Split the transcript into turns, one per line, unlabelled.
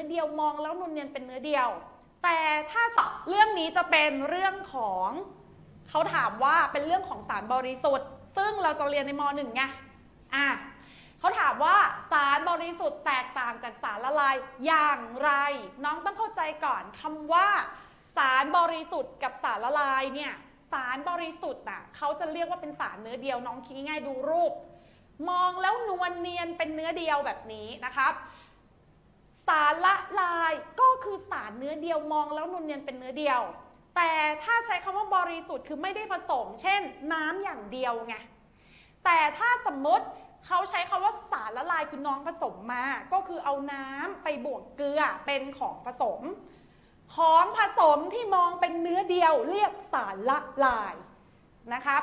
อเดียวมองแล้วนวลเนียนเป็นเนื้อเดียว แต่ถ้าเรื่องนี้จะเป็นเรื่องของเขาถามว่าเป็นเรื่องของสารบริสุทธิ์ ซึ่งเราจะเรียนในมหนึ่งไงอะเขาถามว่าสารบริสุทธิ์แตกต่างจากสารละลายอย่างไร น้องต้องเข้าใจก่อนคำว่า สารบริสุทธิ์กับสารละลายเนี่ยสารบริสุทธิ์อะเขาจะเรียกว่าเป็นสารเนื้อเดียวน้องคิดง่ายๆดูรูป มองแล้วนวลเนียนเป็นเนื้อเดียวแบบนี้นะครับ สารละ คือสารเนื้อเดียวมองแล้วนวลเนียนเป็นเนื้อเดียว แต่ถ้าใช้คำว่าบริสุทธิ์คือไม่ได้ผสม เช่น น้ำอย่างเดียวไงแต่ถ้าสมมติเขาใช้คำว่าสารละลายคือน้องผสมมา ก็คือเอาน้ำไปบวกเกลือเป็นของผสม ของผสมที่มองเป็นเนื้อเดียวเรียกสารละลายนะครับ